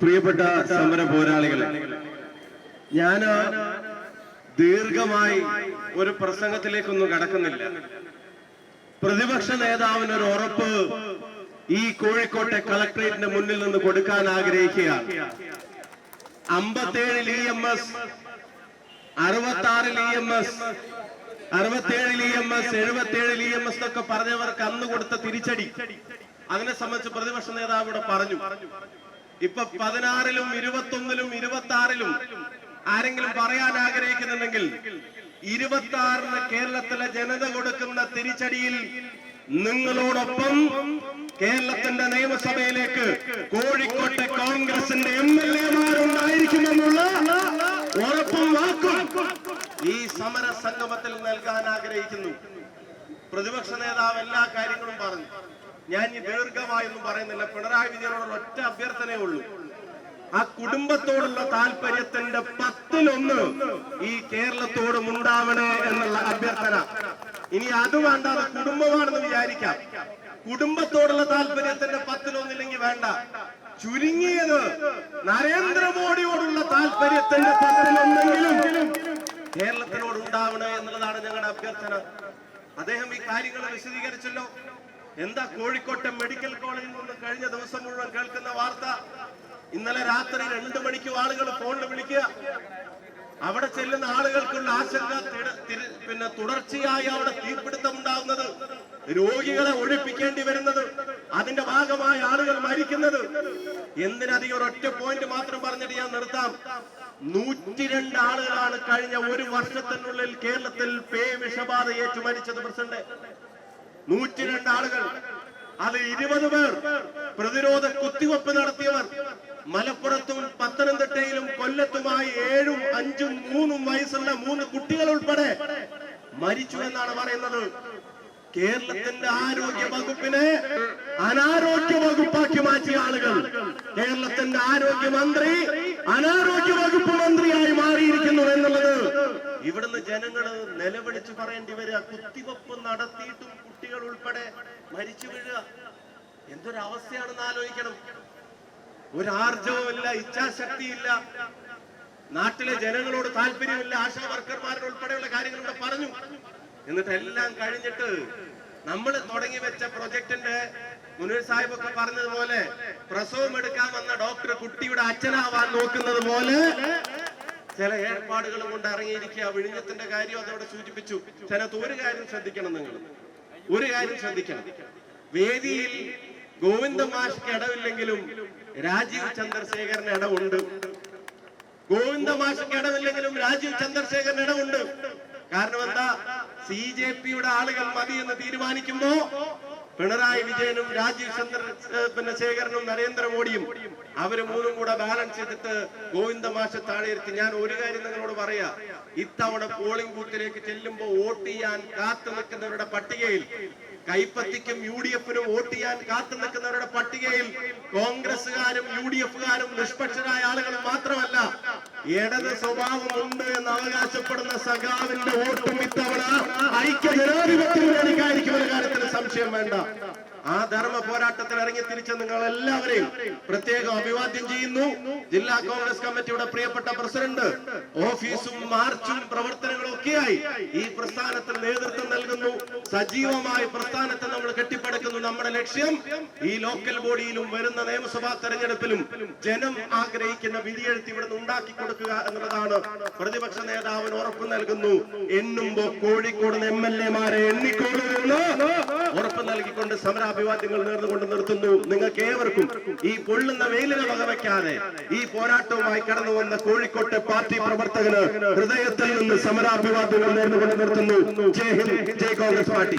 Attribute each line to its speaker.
Speaker 1: പ്രിയപ്പെട്ട സമര പോരാളികളെ ഞാൻ ദീർഘമായി ഒരു പ്രസംഗത്തിലേക്കൊന്നും കടക്കുന്നില്ല. പ്രതിപക്ഷ നേതാവിന് ഒരു ഉറപ്പ് ഈ കോഴിക്കോട്ടെ കളക്ടറേറ്റിന്റെ മുന്നിൽ നിന്ന് കൊടുക്കാൻ ആഗ്രഹിക്കുകയാണ് അമ്പത്തേഴിൽ ഇ എം എസ് അറുപത്തി ഇ എം എസ് അറുപത്തേഴിൽ ഇ എം എസ് എഴുപത്തേഴിൽ ഇ എം എസ് എന്നൊക്കെ പറഞ്ഞവർക്ക് അന്ന് കൊടുത്ത തിരിച്ചടി. അതിനെ സംബന്ധിച്ച് പ്രതിപക്ഷ നേതാവ് ഇവിടെ പറഞ്ഞു. ഇപ്പൊ പതിനാറിലും ഇരുപത്തൊന്നിലും ഇരുപത്തി ആറിലും ആരെങ്കിലും പറയാൻ ആഗ്രഹിക്കുന്നുണ്ടെങ്കിൽ ഇരുപത്തി ആറിന് കേരളത്തിലെ ജനത കൊടുക്കുന്ന തിരിച്ചടിയിൽ നിങ്ങളോടൊപ്പം കേരളത്തിന്റെ നിയമസഭയിലേക്ക് കോഴിക്കോട്ടെ കോൺഗ്രസിന്റെ എം എൽ എമാരുണ്ടായിരിക്കുമെന്നുള്ള ഉറപ്പും വാക്കും ഈ സമര സംഗമത്തിൽ നൽകാൻ ആഗ്രഹിക്കുന്നു. പ്രതിപക്ഷ നേതാവ് എല്ലാ കാര്യങ്ങളും പറഞ്ഞു. ഞാൻ ഈ ദീർഘമായൊന്നും പറയുന്നില്ല. പിണറായി വിജയനോടുള്ള ഒറ്റ അഭ്യർത്ഥനയേ ഉള്ളൂ. ആ കുടുംബത്തോടുള്ള താല്പര്യത്തിന്റെ പത്തിലൊന്ന് ഈ കേരളത്തോടും ഉണ്ടാവണേ എന്നുള്ള അഭ്യർത്ഥന. ഇനി അത് വേണ്ടാതെ കുടുംബമാണെന്ന് വിചാരിക്കാം. കുടുംബത്തോടുള്ള താല്പര്യത്തിന്റെ പത്തിലൊന്നില്ലെങ്കിൽ വേണ്ട. ചുരുങ്ങിയത് നരേന്ദ്രമോദിയോടുള്ള താല്പര്യത്തിന്റെ പത്തിലൊന്നെങ്കിലും കേരളത്തിനോട് ഉണ്ടാവണേ എന്നുള്ളതാണ് ഞങ്ങളുടെ അഭ്യർത്ഥന. അദ്ദേഹം ഈ കാര്യങ്ങൾ വിശദീകരിച്ചല്ലോ. എന്താ കോഴിക്കോട്ടെ മെഡിക്കൽ കോളേജിൽ നിന്ന് കഴിഞ്ഞ ദിവസം മുഴുവൻ കേൾക്കുന്ന വാർത്ത? ഇന്നലെ രാത്രി രണ്ടു മണിക്ക് ആളുകൾ ഫോണിൽ വിളിക്കുക. അവിടെ ചെല്ലുന്ന ആളുകൾക്കുള്ള ആശങ്ക പിന്നെ തുടർച്ചയായി അവിടെ തീപിടുത്തം ഉണ്ടാകുന്നത് രോഗികളെ ഒഴിപ്പിക്കേണ്ടി വരുന്നത് അതിന്റെ ഭാഗമായി ആളുകൾ മരിക്കുന്നത്. എന്തിനധികം ഒറ്റ പോയിന്റ് മാത്രം പറഞ്ഞിട്ട് ഞാൻ നിർത്താം. നൂറ്റിരണ്ട് ആളുകളാണ് കഴിഞ്ഞ ഒരു വർഷത്തിനുള്ളിൽ കേരളത്തിൽ പേ വിഷബാധ ഏറ്റു മരിച്ചത് പ്രസിഡന്റ് നൂറ്റിരണ്ട് ആളുകൾ. അത് ഇരുപത് പേർ പ്രതിരോധ കുത്തിവെപ്പ് നടത്തിയവർ. മലപ്പുറത്തും പത്തനംതിട്ടയിലും കൊല്ലത്തുമായി ഏഴും അഞ്ചും മൂന്നും വയസ്സുള്ള മൂന്ന് കുട്ടികൾ ഉൾപ്പെടെ മരിച്ചു എന്നാണ് പറയുന്നത്. കേരളത്തിന്റെ ആരോഗ്യ വകുപ്പിനെ അനാരോഗ്യ വകുപ്പാക്കി മാറ്റിയ ആളുകൾ. കേരളത്തിന്റെ ആരോഗ്യമന്ത്രി അനാരോഗ്യ വകുപ്പ് മന്ത്രിയായി മാറിയിരിക്കുന്നു എന്നുള്ളത് ഇവിടുന്ന് ജനങ്ങൾ നിലവിളിച്ച് പറയേണ്ടി വരിക. കുത്തിവെപ്പ് നടത്തിയിട്ടും കുട്ടികൾ ഉൾപ്പെടെ മരിച്ചു വീഴുക. എന്തൊരു അവസ്ഥയാണെന്ന് ആലോചിക്കണം. ഒരു ആർജവുമില്ല ഇച്ഛാശക്തിയില്ല. നാട്ടിലെ ജനങ്ങളോട് താല്പര്യമില്ല. ആശാ വർക്കർമാരുടെ ഉൾപ്പെടെയുള്ള കാര്യങ്ങൾ ഇവിടെ പറഞ്ഞു. എന്നിട്ട് എല്ലാം കഴിഞ്ഞിട്ട് നമ്മൾ തുടങ്ങി വെച്ച പ്രൊജക്ടിന്റെ മുനീർ സാഹിബ് ഒക്കെ പറഞ്ഞതുപോലെ പ്രസവം എടുക്കാൻ വന്ന ഡോക്ടർ കുട്ടിയുടെ അച്ഛനാവാൻ നോക്കുന്നത് പോലെ ചില ഏർപ്പാടുകൾ കൊണ്ട് ഇറങ്ങിയിരിക്കുക. വിഴിഞ്ഞത്തിന്റെ കാര്യം അതവിടെ സൂചിപ്പിച്ചു. ചിലത് ഒരു കാര്യം ശ്രദ്ധിക്കണം നിങ്ങൾ. ഒരു കാര്യം ശ്രദ്ധിക്കണം. വേദിയിൽ ഗോവിന്ദ മാഷ്ക്ക് ഇടവില്ലെങ്കിലും രാജീവ് ചന്ദ്രശേഖരന് ഇടവുണ്ട്. ഗോവിന്ദ മാഷ്ക്ക് ഇടവില്ലെങ്കിലും രാജീവ് ചന്ദ്രശേഖരന് ഇടവുണ്ട്. കാരണം എന്താ? സി ജെ പിയുടെ ആളുകൾ മതി എന്ന് തീരുമാനിക്കുമ്പോ പിണറായി വിജയനും രാജീവ് ചന്ദ്ര പിന്നെ ശേഖരനും നരേന്ദ്രമോദിയും അവർ മൂന്നും കൂടെ ബാലൻസ് ചെയ്തിട്ട് ഗോവിന്ദ മാഷ താഴെ ഇരുത്തി ഞാൻ ഒരു കാര്യം നിങ്ങളോട് പറയാ. ഇത്തവണ പോളിംഗ് ബൂത്തിലേക്ക് ചെല്ലുമ്പോൾ വോട്ട് ചെയ്യാൻ കാത്തു നിൽക്കുന്നവരുടെ പട്ടികയിൽ കൈപ്പത്തിക്കും യു ഡി എഫിനും വോട്ട് ചെയ്യാൻ കാത്തു നിൽക്കുന്നവരുടെ പട്ടികയിൽ കോൺഗ്രസുകാരും യു ഡി എഫുകാരും നിഷ്പക്ഷരായ ആളുകളും മാത്രമല്ല ഇടത് സ്വഭാവമുണ്ട് എന്ന് അവകാശപ്പെടുന്ന സഖാവിന്റെ വോട്ടും ഇത്തവണ ഐക്യ ജനാധിപത്യ സംശയം വേണ്ട. ആ ധർമ്മ പോരാട്ടത്തിൽ ഇറങ്ങി തിരിച്ച നിങ്ങൾ എല്ലാവരെയും പ്രത്യേകം അഭിവാദ്യം ചെയ്യുന്നു. ജില്ലാ കോൺഗ്രസ് കമ്മിറ്റിയുടെ പ്രിയപ്പെട്ട പ്രസിഡന്റ് ഓഫീസും മാർച്ചും പ്രവർത്തനങ്ങളും ഒക്കെയായി ഈ പ്രസ്ഥാനത്തിന് നേതൃത്വം നൽകുന്നു. സജീവമായി പ്രസ്ഥാനത്തെ നമ്മൾ കെട്ടിപ്പടുക്കുന്നു നമ്മുടെ ലക്ഷ്യം. ഈ ലോക്കൽ ബോഡിയിലും വരുന്ന നിയമസഭാ തെരഞ്ഞെടുപ്പിലും ജനം ആഗ്രഹിക്കുന്ന വിധിയെഴുത്ത് ഇവിടുന്ന് ഉണ്ടാക്കി കൊടുക്കുക എന്നുള്ളതാണ്. പ്രതിപക്ഷ നേതാവിന് ഉറപ്പ് നൽകുന്നു. എണ്ണുമ്പോ കോഴിക്കോട് എം എൽ എമാരെ എണ്ണിക്കോളുമെന്ന് ഉറപ്പ് നൽകിക്കൊണ്ട് സമരാഭിവാദ്യങ്ങൾ നേർന്നുകൊണ്ട് നിർത്തുന്നു. നിങ്ങൾക്ക് ഏവർക്കും ഈ പൊള്ളുന്ന വെയിലിനെ വകവയ്ക്കാതെ ഈ പോരാട്ടവുമായി കടന്നു വന്ന കോഴിക്കോട്ടെ പാർട്ടി പ്രവർത്തകന് ഹൃദയത്തിൽ നിന്ന് സമരാഭിവാദ്യങ്ങൾ നേർന്നുകൊണ്ട് നിർത്തുന്നു. ജയ് ഹിന്ദ് ജയ് കോൺഗ്രസ് പാർട്ടി.